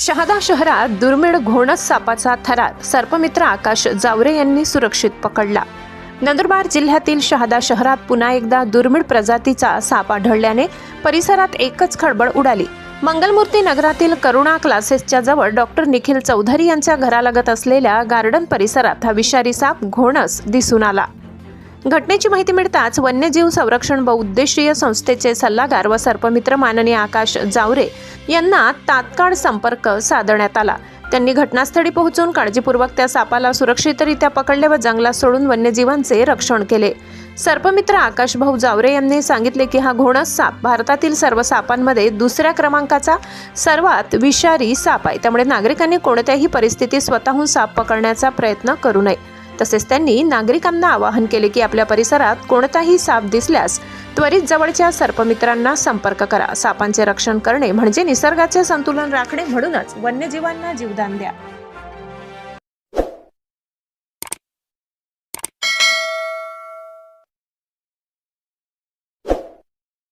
शहादा शहरात दुर्मिळ घोणस सापाचा थरार सर्पमित्र आकाश जावरे यांनी सुरक्षित पकडला. नंदुरबार जिल्ह्यातील शहादा शहरात पुन्हा एकदा दुर्मिळ प्रजातीचा साप आढळल्याने परिसरात एकच खळबळ उडाली. मंगलमूर्ती नगरातील करुणा क्लासेसच्या जवळ डॉक्टर निखिल चौधरी यांच्या घरालगत असलेल्या गार्डन परिसरात हा विषारी साप घोणस दिसून आला. घटनेची माहिती मिळताच वन्यजीव संरक्षण बहुउद्देशीय संस्थेचे सल्लागार व सर्पमित्र माननीय आकाश जावरे यांना तात्काळ संपर्क साधण्यात आला. त्यांनी घटनास्थळी पोहोचून काळजीपूर्वक त्या सापाला सुरक्षितरित्या पकडले व जंगलात सोडून वन्यजीवांचे रक्षण केले. सर्पमित्र आकाश भाऊ जावरे यांनी सांगितले की हा घोणस साप भारतातील सर्व सापांमध्ये दुसऱ्या क्रमांकाचा सर्वात विषारी साप आहे. त्यामुळे नागरिकांनी कोणत्याही परिस्थितीत स्वतःहून साप पकडण्याचा प्रयत्न करू नये. तसेच त्यांनी नागरिकांना आवाहन केले की आपल्या परिसरात कोणताही साप दिसल्यास त्वरित जवळच्या सर्पमित्रांना संपर्क करा. सापांचे रक्षण करणे म्हणजे निसर्गाचे संतुलन राखणे म्हणूनच वन्यजीवांना जीवदान द्या.